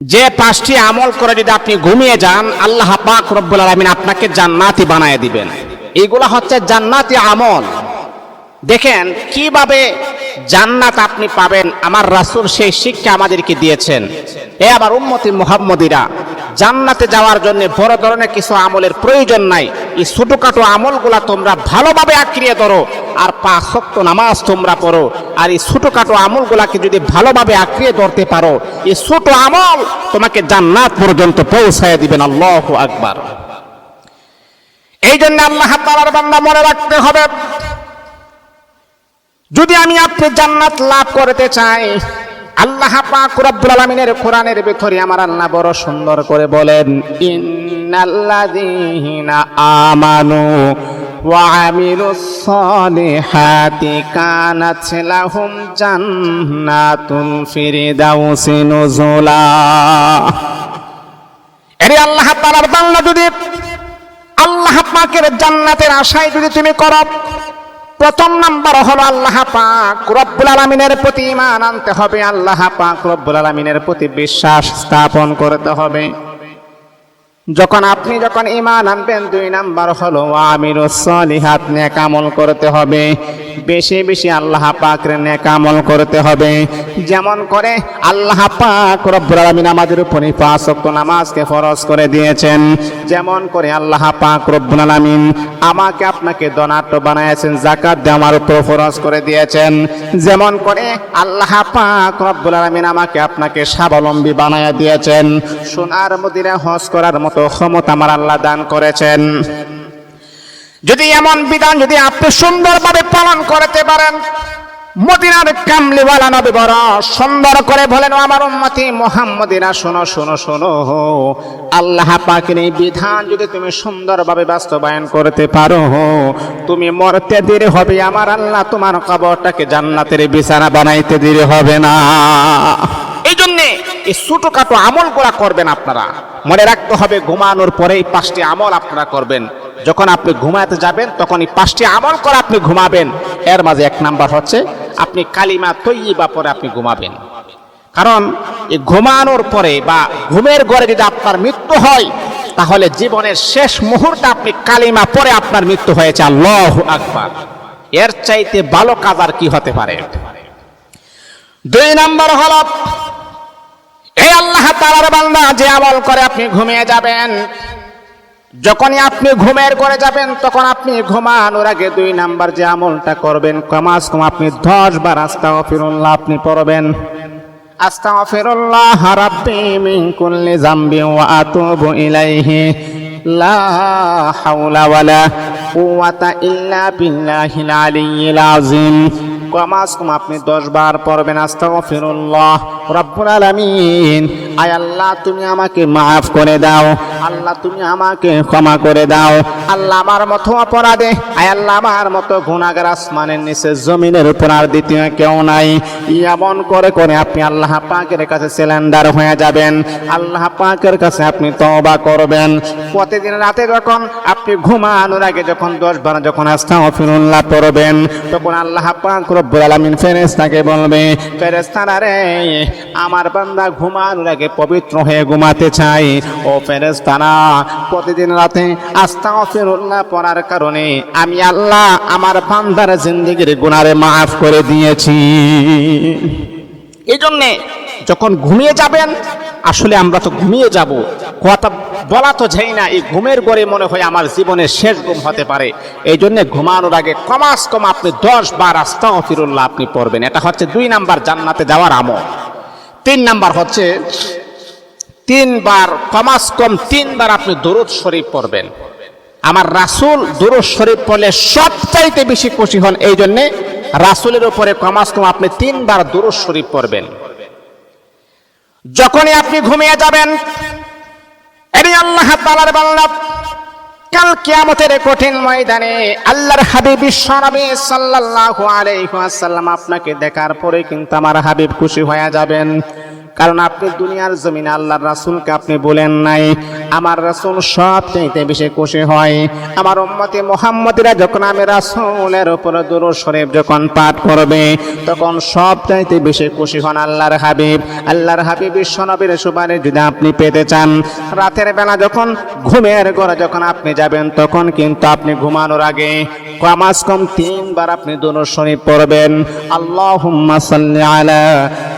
যে পাঁচটি আমল করে যদি আপনি ঘুমিয়ে যান, আল্লাহ পাক রব্বুল আলমিন আপনাকে জান্নাতি বানায় দিবেন। এইগুলা হচ্ছে জান্নাতি আমল। দেখেন, কীভাবে জান্নাত আপনি পাবেন? আমার রাসুল সেই শিক্ষা আমাদেরকে দিয়েছেন। এ আবার উম্মতি মুহাম্মদিরা। জান্নাতে যাওয়ার জন্য বড় ধরনের কিছু আমলের প্রয়োজন নাই। এই ছোটখাটো আমলগুলা তোমরা ভালোভাবে আঁকড়িয়ে ধরো আর পাঁচ শক্ত নামাজ তোমরা পড়ো। আর এই ছোটখাটো আমলগুলাকে যদি ভালোভাবে আঁকড়িয়ে ধরতে পারো, এই ছোট আমল তোমাকে জান্নাত পর্যন্ত পৌঁছায় দিবেন। আল্লাহ আকবার। এই জন্য আল্লাহ তাআলার বান্দা মনে রাখতে হবে, যদি আমি আপনি জান্নাত লাভ করতে চাই আল্লাহ পাক রব্বুল আলামিনের কোরআনের ভিতরে আমার আল্লাহ বড় সুন্দর করে বলেন, ইন্নাল্লাযীনা আমানু ওয়া আমিলুস সালিহাতি কানাত লাহুম জান্নাতুল ফিরদাউসি নুজুলা। এরে আল্লাহ তাআলার বান্দা যদি, আল্লাহ পাকের জান্নাতের আশায় যদি তুমি করো প্রথম নাম্বার হলো আল্লাহ পাক। রব্বুল আলমিনের প্রতি ইমান আনতে হবে। আল্লাহ পাক রব্বুল আলমিনের প্রতি বিশ্বাস স্থাপন করতে হবে। যখন আপনি যখন ইমান আনবেন, দুই নাম্বার হলো আমির নেক আমল করতে হবে। বেশি বেশি আল্লাহ পাকের নেক আমল করতে হবে। যেমন করে আল্লাহ পাক রব্বুল আলামিন আমাদের উপরে পাঁচ ওয়াক্ত নামাজকে ফরজ করে দিয়েছেন। যেমন করে আল্লাহ পাক রব্বুল আলামিন আমাকে আপনাকে দনাট্য বানাইছেন দিয়ে আমার উপর ফরজ করে দিয়েছেন। যেমন করে আল্লাহ পাক রব্বুল আলামিন আমাকে আপনাকে স্বাবলম্বী বানায়া দিয়েছেন। সোনার মদিনা হজ করার মতো ক্ষমতা আমার আল্লাহ দান করেছেন। যদি এমন বিধান যদি আপনি সুন্দরভাবে পালন করতে পারেন, মদিনার কামলিওয়ালা নবী বড় সুন্দর করে বলেন "ও আমার উম্মতি মোহাম্মদিনা, শোনো শোনো শোনো, আল্লাহ পাকের এই বিধান যদি তুমি সুন্দরভাবে বাস্তবায়ন করতে পারো, তুমি মরতে দেরি হবে, আমার আল্লাহ তোমার কবরটাকে জান্নাতের বিছানা বানাইতে দেরি হবে না। এই জন্যে এই ছোটখাটো আমল করা করবেন আপনারা। মনে রাখতে হবে, ঘুমানোর পরেই পাঁচটি আমল আপনারা করবেন। যখন আপনি ঘুমাতে যাবেন তখন এই পাঁচটি আমল করে আপনি ঘুমাবেন। এর মাঝে এক নাম্বার হচ্ছে, আপনি কালিমা তৈবা পরে আপনি ঘুমাবেন। কারণ, এই ঘুমানোর পরে বা ঘুমের ঘরে যদি আপনার মৃত্যু হয়, তাহলে জীবনের শেষ মুহূর্তে আপনি কালিমা পরে আপনার মৃত্যু হয়েছে। আল্লাহ আকবার। এর চাইতে ভালো কাজ আর কি হতে পারে? দুই নাম্বার হল এই আল্লাহ তালার বান্দা যে আমল করে আপনি ঘুমিয়ে যাবেন যখনই আপনি ঘুমের করে যাবেন, তখন আপনি ঘুমানোর আগে দুই নাম্বার যে আমলটা করবেন, কমাস কম আপনি দশ বার আস্তা ফিরুল্লাহ আপনি পড়বেন। আস্তাগফিরুল্লাহ রাব্বি মিন কুল্লি যামবি ওয়া আতুবু ইলাইহি। লা হাওলা ওয়ালা ইল্লা বিল্লাহিল আলিয়্যিল কমাস কম আপনি দশ বার পড়বেন আস্তাগফিরুল্লাহ। রব্বুল আলামিন। আয় আল্লাহ, তুমি আমাকে মাফ করে দাও। আল্লাহ, তুমি আমাকে ক্ষমা করে দাও। আল্লাহ আমার মতো অপরাধে, আয় আল্লাহ আমার মতো গুণাগার আসমানের নিচে জমিনের উপর আর দ্বিতীয় কেউ নাই। এমন করে করে আপনি আল্লাহ পাকের কাছে সিলিন্ডার হয়ে যাবেন। আল্লাহ পাকের কাছে আপনি তওবা করবেন। প্রতিদিন রাতে যখন আপনি ঘুমানোর আগে যখন দশ বার যখন আস্তাগফিরুল্লাহ পড়বেন, তখন আল্লাহ পাক রব্বুল আলামিন ফেরেশতাকে বলবে, ফেরেশতারা রে আমার বান্দা ঘুমানোর আগে পবিত্র হয়ে ঘুমাতে চাই। ও ফেরেশতারা, প্রতিদিন রাতে আস্থা আস্তাগফিরুল্লাহ পড়ার কারণে আমি আল্লাহ আমার বান্দার জিন্দেগির গুনারে মাফ করে দিয়েছি। এই জন্যে যখন ঘুমিয়ে যাবেন, আসলে আমরা তো ঘুমিয়ে যাব। কথা বলা তো যাই না, এই ঘুমের গড়ে মনে হয় আমার জীবনের শেষ ঘুম হতে পারে। এই জন্য ঘুমানোর আগে কমাস কম আপনি দশ বার আস্তা ফিরুল্লাহ আপনি পড়বেন। এটা হচ্ছে দুই নাম্বার জান্নাতে যাওয়ার আমল। তিন নাম্বার হচ্ছে, তিনবার কমাস কম, তিনবার আপনি দরুদ শরীফ পড়বেন। আমার রাসুল দরুদ শরীফ পড়লে সবচাইতে বেশি খুশি হন, এই জন্যে রাসুলের উপরে কমাস কম, আপনি তিনবার দরুদ শরীফ পড়বেন। যখনই আপনি ঘুমিয়ে যাবেন এরই আল্লাহ তাআলার বান্দা কাল কিয়ামতের কঠিন ময়দানে আল্লাহর হাবিব বিশ্বনবী সাল্লাল্লাহু আলাইহি ওয়াসাল্লাম আপনাকে দেখার পরে কিন্তু আমার হাবিব খুশি হয়ে যাবেন। কারণ আপনি দুনিয়ার জমিনে আল্লাহর রাসূলকে আপনি বলেন নাই। আমার রাসূল সব চাইতে বেশি খুশি হয়। আমার উম্মতি মুহাম্মদিরা যখন আমি রাসূলের উপরে দুরূদ শরীফ যখন পাঠ করবে, তখন সব চাইতে বেশি খুশি হন আল্লাহর হাবিব। আল্লাহর হাবিব বিশ্বনবীর সুপারিশ যদি আপনি পেতে চান, রাতের বেলা যখন ঘুমের ঘরে যখন আপনি যাবেন, তখন কিন্তু আপনি ঘুমানোর আগে কমাস কম তিনবার আপনি দুরূদ শরীফ পড়বেন। সাল্লি আলা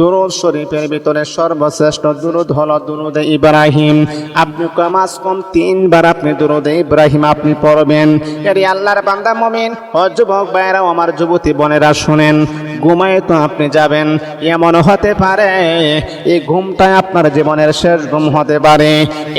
দুরুদ শরীফের ভিতরে সর্বশ্রেষ্ঠ দুরুদ হলো দুরুদ ইব্রাহিম। আপনি কমাস কম তিনবার আপনি দুরুদ ইব্রাহিম আপনি পড়বেন। এর আল্লাহর বান্দা মমিন, ও যুবক ভাইরাও আমার যুবতী বোনেরা, শুনেন, ঘুমায় তো আপনি যাবেন। এমন হতে পারে এই ঘুমটাই আপনার জীবনের শেষ ঘুম হতে পারে।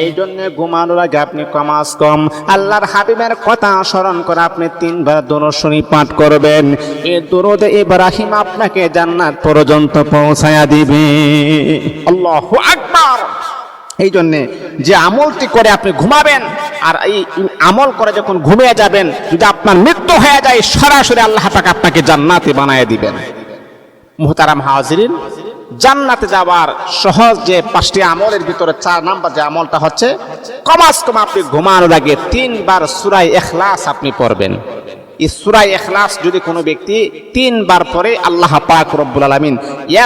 এই জন্য ঘুমানোর আগে আপনি কমাস কম। আল্লাহর হাবিবের কথা স্মরণ করে আপনি তিনবার দুরুদ শরীফ পাঠ করবেন। এই দুরুদ ইব্রাহিম আপনাকে জান্নাত পর্যন্ত পৌঁছায়া দিবে। আল্লাহু আকবার। এই জন্যে যে আমলটি করে আপনি ঘুমাবেন, আর এই আমল করে যখন ঘুমিয়ে যাবেন, যদি আপনার মৃত্যু হয়ে যায়, সরাসরি আল্লাহ পাক আপনাকে জান্নাতে বানায় দিবেন। মুহতারাম হাজিরিন, জান্নাতে যাওয়ার সহজ যে পাঁচটি আমলের ভিতরে চার নাম্বার যে আমলটা হচ্ছে, কমাস কম আপনি ঘুমানোর আগে তিনবার সুরাই এখলাস আপনি পড়বেন। এই সুরাই এখলাস যদি কোনো ব্যক্তি তিনবার পরে আল্লাহ পাক রব্বুল আলমিন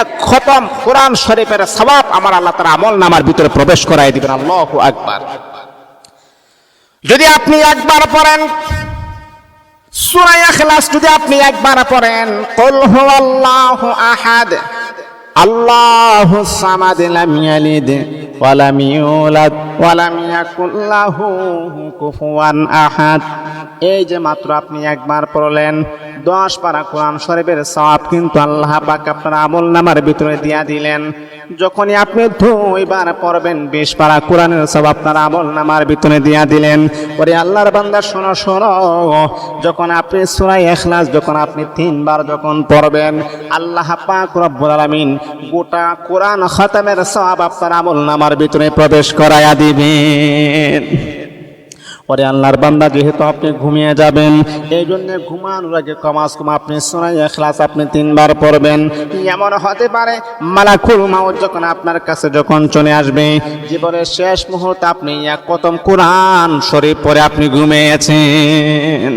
এক খতম কোরআন শরীফের সবাব আমার আল্লাহ তার আমল নামার ভিতরে প্রবেশ করাই দিবেন। আল্লাহ আকবার। যদি আপনি একবার পড়েন সুরাই এখলাস যদি আপনি একবার পড়েন, কল হু আল্লাহ আহাদ। আল্লাহু আহাদ। এই যে মাত্র আপনি একবার পড়লেন, দশ পারা কোরআন শরীফের সওয়াব কিন্তু আল্লাহ পাক আপনার আমল নামার ভিতরে দিয়া দিলেন। যখনই আপনি দুইবার পড়বেন, বেশ পাড়া কোরআনের সব আপনার আমল নামার ভিতরে দিয়া দিলেন। পরে আল্লাহর বান্দা, শোনো শোনো। যখন আপনি সুরাই এখলাস যখন আপনি তিনবার যখন পড়বেন, আল্লাহ পাক রব্বুল আলামিন গোটা কোরআন খতমের সব আপনার আমল নামার ভিতরে প্রবেশ করায়া দিবেন। পরে আল্লাহর বান্দা যেহেতু আপনি ঘুমিয়ে যাবেন, এই জন্য ঘুমানোর আগে কমাস কম আপনি সোনাই এখলাস আপনি তিনবার পড়বেন। এমন হতে পারে মালাকুল মাউত যখন আপনার কাছে যখন চলে আসবে, জীবনের শেষ মুহূর্তে আপনি এক কতম কোরআন শরীফ পরে আপনি ঘুমিয়েছেন।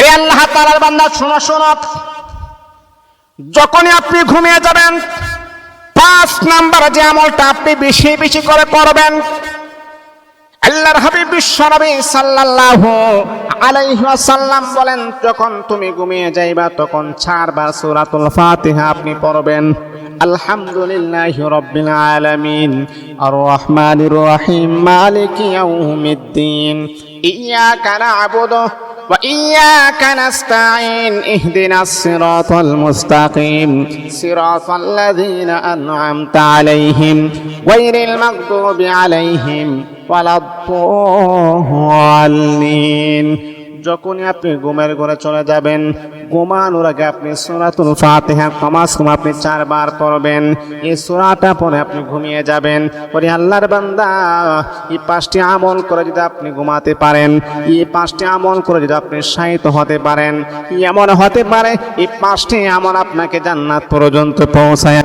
এই আল্লাহ তাআলার বান্দা শোনো শোনো। যখনই আপনি ঘুমিয়ে যাবেন, পাঁচ নাম্বার যে আমলটা আপনি বেশি বেশি করে করবেন আল্লাহর হাবিব বিশ্বনবী সাল্লাল্লাহু আলাইহি ওয়াসাল্লাম বলেন, যখন তুমি ঘুমিয়ে যাইবা, তখন চারবার সূরাতুল ফাতিহা আপনি পড়বেন। আলহামদুলিল্লাহি রাব্বিল আলামিন। আর রহমানির রহিম। মালিকি ইয়াউমিদ্দিন। ইয়াকা না'বুদু। وإياك نستعين اهدنا الصراط المستقيم صراط الذين أنعمت عليهم غير المغضوب عليهم ولا الضالين যখনই আপনি ঘুমের ঘরে চলে যাবেন ঘুমানোর আগে আপনি সুরাতুল ফাতিহা কমাস কম আপনি চারবার পড়বেন। এই সোনাটা পরে আপনি ঘুমিয়ে যাবেন। পরে আল্লাহর বান্দা, এই পাঁচটি আমল করে যদি আপনি ঘুমাতে পারেন, এই পাঁচটি আমল করে যদি আপনি সাহিত হতে পারেন এমন হতে পারে, এই পাঁচটি আমল আপনাকে জান্নাত পর্যন্ত পৌঁছায়।